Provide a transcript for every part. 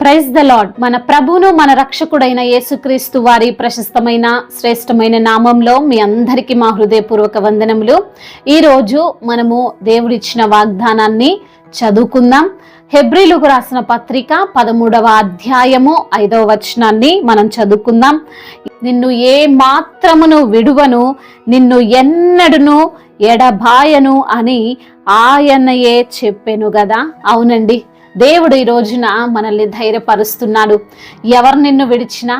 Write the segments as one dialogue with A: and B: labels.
A: Praise the lord మన ప్రభును మన రక్షకుడైన యేసుక్రీస్తు వారి ప్రశస్తమైన శ్రేష్టమైన నామంలో మీ అందరికీ మా హృదయపూర్వక వందనములు. ఈరోజు మనము దేవుడిచ్చిన వాగ్దానాన్ని చదువుకుందాం. హెబ్రిలుకు రాసిన పత్రిక పదమూడవ అధ్యాయము ఐదవ వచనాన్ని మనం చదువుకుందాం. నిన్ను ఏ మాత్రమును విడువను నిన్ను ఎన్నడును ఎడబాయను అని ఆయనయే చెప్పెను కదా అవునండి. దేవుడు ఈ రోజున మనల్ని ధైర్యపరుస్తున్నాడు. ఎవరు నిన్ను విడిచినా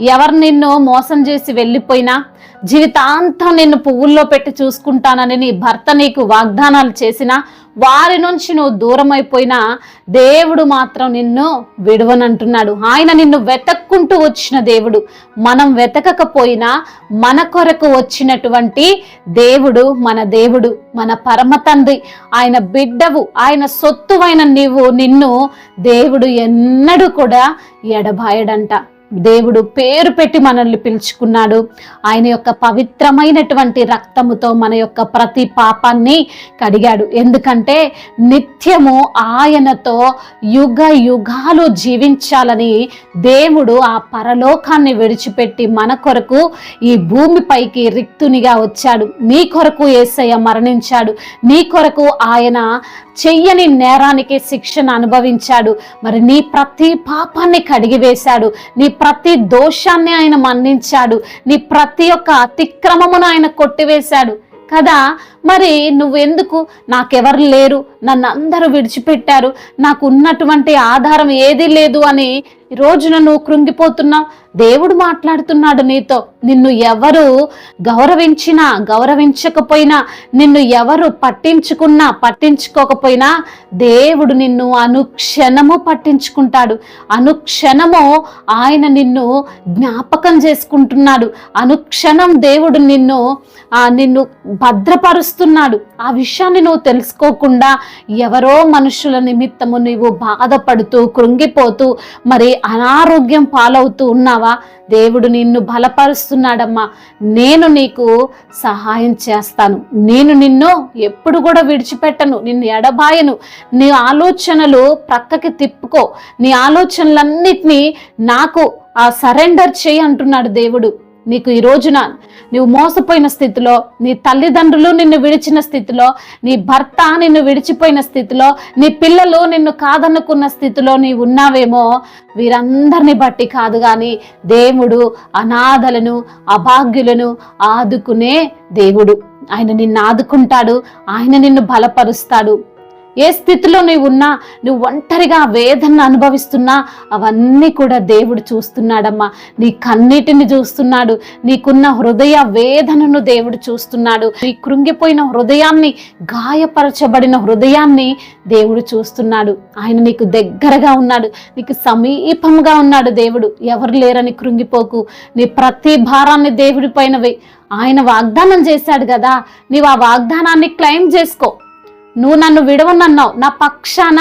A: ఎవరు నిన్ను మోసం చేసి వెళ్ళిపోయినా జీవితాంతం నిన్ను పువ్వుల్లో పెట్టి చూసుకుంటానని నీ భర్త నీకు వాగ్దానాలు చేసినా వారి నుంచి నువ్వు దూరం అయిపోయినా దేవుడు మాత్రం నిన్ను విడవనంటున్నాడు. ఆయన నిన్ను వెతక్కుంటూ వచ్చిన దేవుడు. మనం వెతకకపోయినా మన కొరకు వచ్చినటువంటి దేవుడు మన దేవుడు మన పరమ తండ్రి. ఆయన బిడ్డవు ఆయన సొత్తువైన నీవు నిన్ను దేవుడు ఎన్నడూ కూడా ఎడబాయడంట. దేవుడు పేరు పెట్టి మనల్ని పిలుచుకున్నాడు. ఆయన యొక్క పవిత్రమైనటువంటి రక్తముతో మన యొక్క ప్రతి పాపాన్ని కడిగాడు. ఎందుకంటే నిత్యము ఆయనతో యుగ యుగాలు జీవించాలని దేవుడు ఆ పరలోకాన్ని విడిచిపెట్టి మన కొరకు ఈ భూమిపైకి రిక్తునిగా వచ్చాడు. నీ కొరకు ఏసయ్య మరణించాడు. నీ కొరకు ఆయన చెయ్యని నేరానికి శిక్షను అనుభవించాడు. మరి నీ ప్రతి పాపాన్ని కడిగివేశాడు. నీ ప్రతి దోషాన్ని ఆయన మన్నించాడు. నీ ప్రతి ఒక్క అతిక్రమమును ఆయన కొట్టివేశాడు. కదా? మరి నువ్వెందుకు? నాకెవరు లేరు. నన్ను అందరూ విడిచిపెట్టారు. నాకు ఉన్నటువంటి ఆధారం ఏదీ లేదు అని ఈ రోజున నువ్వు కృంగిపోతున్నావు దేవుడు మాట్లాడుతున్నాడు నీతో. నిన్ను ఎవరు గౌరవించినా గౌరవించకపోయినా నిన్ను ఎవరు పట్టించుకున్నా పట్టించుకోకపోయినా దేవుడు నిన్ను అనుక్షణము పట్టించుకుంటాడు. అనుక్షణము ఆయన నిన్ను జ్ఞాపకం చేసుకుంటున్నాడు. అనుక్షణం దేవుడు నిన్ను నిన్ను భద్రపరుస్తున్నాడు. ఆ విషయాన్ని నువ్వు తెలుసుకోకుండా ఎవరో మనుషుల నిమిత్తము నీవు బాధపడుతూ కృంగిపోతూ మరి అనారోగ్యం పాలవుతూ ఉన్నావా? దేవుడు నిన్ను బలపరుస్తున్నాడమ్మా. నేను నీకు సహాయం చేస్తాను. నేను నిన్ను ఎప్పుడు కూడా విడిచిపెట్టను. నిన్ను ఎడబాయను. నీ ఆలోచనలు ప్రక్కకి తిప్పుకో. నీ ఆలోచనలన్నిటినీ నాకు ఆ సరెండర్ చేయి అంటున్నాడు దేవుడు. నీకు ఈ రోజున నువ్వు మోసపోయిన స్థితిలో నీ తల్లిదండ్రులు నిన్ను విడిచిన స్థితిలో నీ భర్త నిన్ను విడిచిపోయిన స్థితిలో నీ పిల్లలు నిన్ను కాదనుకున్న స్థితిలో నీవు ఉన్నావేమో వీరందరిని బట్టి కాదు కానీ దేవుడు అనాథలను అభాగ్యులను ఆదుకునే దేవుడు. ఆయన నిన్ను ఆదుకుంటాడు ఆయన నిన్ను బలపరుస్తాడు. ఏ స్థితిలో నువ్వు ఉన్నా నువ్వు ఒంటరిగా వేదన అనుభవిస్తున్నా అవన్నీ కూడా దేవుడు చూస్తున్నాడమ్మా. నీ కన్నీటిని చూస్తున్నాడు నీకున్న హృదయ వేదనను దేవుడు చూస్తున్నాడు. నీ కృంగిపోయిన హృదయాన్ని గాయపరచబడిన హృదయాన్ని దేవుడు చూస్తున్నాడు. ఆయన నీకు దగ్గరగా ఉన్నాడు నీకు సమీపంగా ఉన్నాడు దేవుడు. ఎవరు లేరని కృంగిపోకు. నీ ప్రతి భారాన్ని దేవుడి పైన ఆయన వాగ్దానం చేశాడు కదా నీవు ఆ వాగ్దానాన్ని క్లెయిమ్ చేసుకో. నువ్వు నన్ను విడవనన్నావు. నా పక్షాన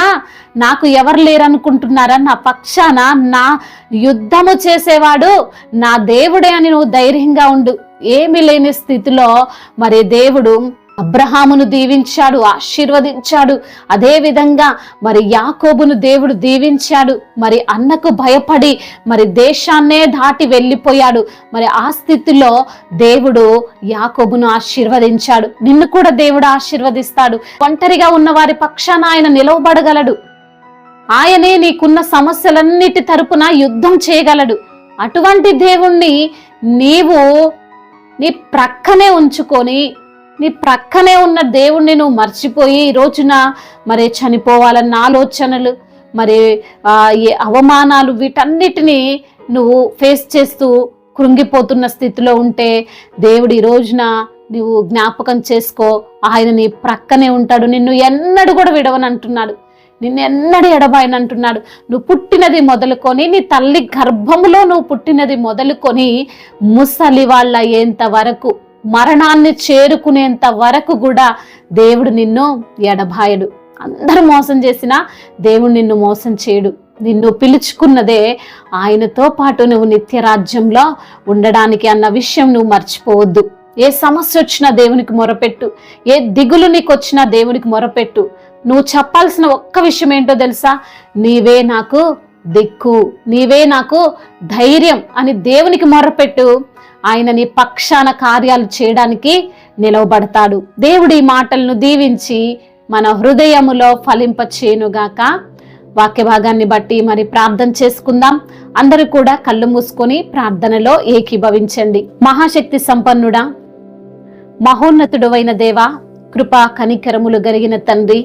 A: నాకు ఎవరు లేరనుకుంటున్నారా? నా పక్షాన నా యుద్ధము చేసేవాడు నా దేవుడే అని నువ్వు ధైర్యంగా ఉండు. ఏమీ లేని స్థితిలో మరి దేవుడు అబ్రహామును దీవించాడు ఆశీర్వదించాడు. అదేవిధంగా మరి యాకోబును దేవుడు దీవించాడు. మరి అన్నకు భయపడి మరి దేశాన్నే దాటి వెళ్ళిపోయాడు. మరి ఆ స్థితిలో దేవుడు యాకోబును ఆశీర్వదించాడు. నిన్ను కూడా దేవుడు ఆశీర్వదిస్తాడు. ఒంటరిగా ఉన్న వారి పక్షాన ఆయన నిలవబడగలడు. ఆయనే నీకున్న సమస్యలన్నిటి తరపున యుద్ధం చేయగలడు. అటువంటి దేవుణ్ణి నీవు నీ ప్రక్కనే ఉంచుకొని నీ ప్రక్కనే ఉన్న దేవుణ్ణి నువ్వు మర్చిపోయి ఈ రోజున మరి చనిపోవాలన్న ఆలోచనలు మరి ఈ అవమానాలు వీటన్నిటిని నువ్వు ఫేస్ చేస్తూ కృంగిపోతున్న స్థితిలో ఉంటే దేవుడు ఈ రోజున నువ్వు జ్ఞాపకం చేసుకో ఆయన నీ ప్రక్కనే ఉంటాడు నిన్ను ఎన్నడూ కూడా విడవని అంటున్నాడు. నిన్ను ఎన్నడూ ఎడబాయనంటున్నాడు నువ్వు పుట్టినది మొదలుకొని నీ తల్లి గర్భములో నువ్వు పుట్టినది మొదలుకొని ముసలి వాళ్ళ వరకు మరణాన్ని చేరుకునేంత వరకు కూడా దేవుడు నిన్ను ఎడబాయడు. అందరూ మోసం చేసినా దేవుడు నిన్ను మోసం చేయడు. నిన్ను పిలుచుకున్నదే ఆయనతో పాటు నువ్వు నిత్యరాజ్యంలో ఉండడానికి అన్న విషయం నువ్వు మర్చిపోవద్దు. ఏ సమస్య వచ్చినా దేవునికి మొరపెట్టు. ఏ దిగులు నీకు వచ్చినా దేవునికి మొరపెట్టు. నువ్వు చెప్పాల్సిన ఒక్క విషయం ఏంటో తెలుసా? నీవే నాకు దిక్కు నీవే నాకు ధైర్యం అని దేవునికి మొరపెట్టు. ఆయన నీ పక్షాన కార్యాలు చేయడానికి నిలవబడతాడు. దేవుడి మాటలను దీవించి మన హృదయములో ఫలింపచేయునుగాక. వాక్య భాగాన్ని బట్టి మరి ప్రార్థన చేసుకుందాం. అందరూ కూడా కళ్ళు మూసుకొని ప్రార్థనలో ఏకీభవించండి. మహాశక్తి సంపన్నుడా మహోన్నతుడువైన దేవా కృపా కనికరములు గరిగిన తండ్రి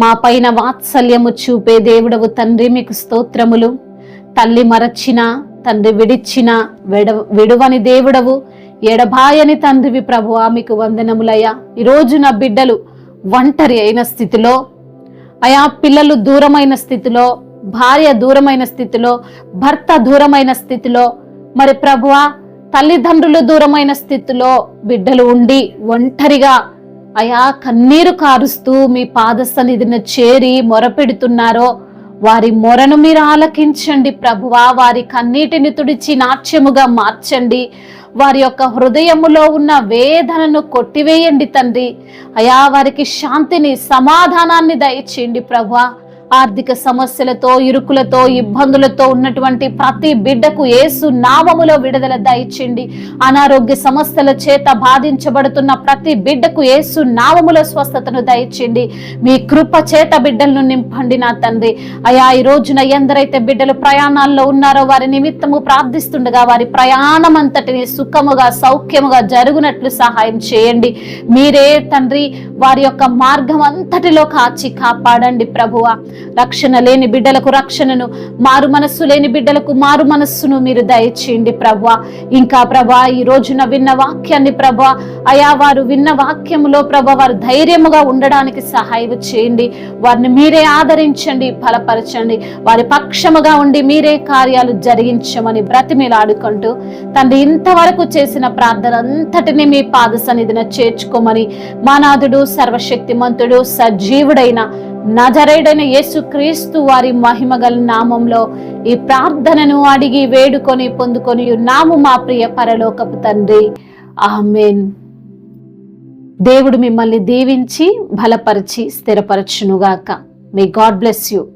A: మా పైన వాత్సల్యము చూపే దేవుడవు తండ్రి మీకు స్తోత్రములు. తల్లి మరచిన తండ్రి విడిచిన విడ విడువని దేవుడవు. ఎడబాయని తండ్రివి ప్రభువా మీకు వందనములయ్యా. ఈరోజు నా బిడ్డలు ఒంటరి అయిన స్థితిలో అయా పిల్లలు దూరమైన స్థితిలో భార్య దూరమైన స్థితిలో భర్త దూరమైన స్థితిలో మరి ప్రభువా తల్లిదండ్రులు దూరమైన స్థితిలో బిడ్డలు ఉండి ఒంటరిగా అయా కన్నీరు కారుస్తూ మీ పాద సన్నిధిని చేరి మొరపెడుతున్నారో వారి మొరను మీరు ఆలకించండి ప్రభువా. వారి కన్నీటిని తుడిచి నాట్యముగా మార్చండి. వారి యొక్క హృదయములో ఉన్న వేదనను కొట్టివేయండి తండ్రి. అయా వారికి శాంతిని సమాధానాన్ని దయచేయండి ప్రభువా. ఆర్థిక సమస్యలతో ఇరుకులతో ఇబ్బందులతో ఉన్నటువంటి ప్రతి బిడ్డకు ఏసు నామములో విడుదల దయచండి అనారోగ్య సమస్యల చేత బాధించబడుతున్న ప్రతి బిడ్డకు ఏసు నామములో స్వస్థతను దయచండి మీ కృప చేత బిడ్డలను నింపండి నా తండ్రి. అయా ఈ రోజున ఎందరైతే బిడ్డలు ప్రయాణాల్లో ఉన్నారో వారి నిమిత్తము ప్రార్థిస్తుండగా వారి ప్రయాణం అంతటిని సుఖముగా సౌఖ్యముగా జరుగునట్లు సహాయం చేయండి. మీరే తండ్రి వారి యొక్క మార్గం అంతటిలో కాచి కాపాడండి ప్రభువా. రక్షణ లేని బిడ్డలకు రక్షణను మారు మనస్సు లేని బిడ్డలకు మారు మనస్సును మీరు దయచేయండి ప్రభా. ఇంకా ప్రభా ఈ రోజున విన్న వాక్యాన్ని ప్రభా అయా వారు విన్న వాక్యములో ప్రభా వారు ధైర్యముగా ఉండడానికి సహాయం చేయండి. వారిని మీరే ఆదరించండి బలపరచండి వారి పక్షముగా ఉండి మీరే కార్యాలు జరిగించమని బ్రతిమిలాడుకుంటూ తండ్రి ఇంతవరకు చేసిన ప్రార్థన అంతటిని మీ పాద సన్నిధిన చేర్చుకోమని మానాథుడు సర్వశక్తిమంతుడు సజీవుడైన నజరేడైన యేసు క్రీస్తు వారి మహిమగల నామంలో ఈ ప్రార్థనను అడిగి వేడుకొని పొందుకొని నాము మా ప్రియ పరలోకపు తండ్రి. ఆమెన్. దేవుడు మిమ్మల్ని దీవించి బలపరిచి స్థిరపరచునుగాక. May God bless you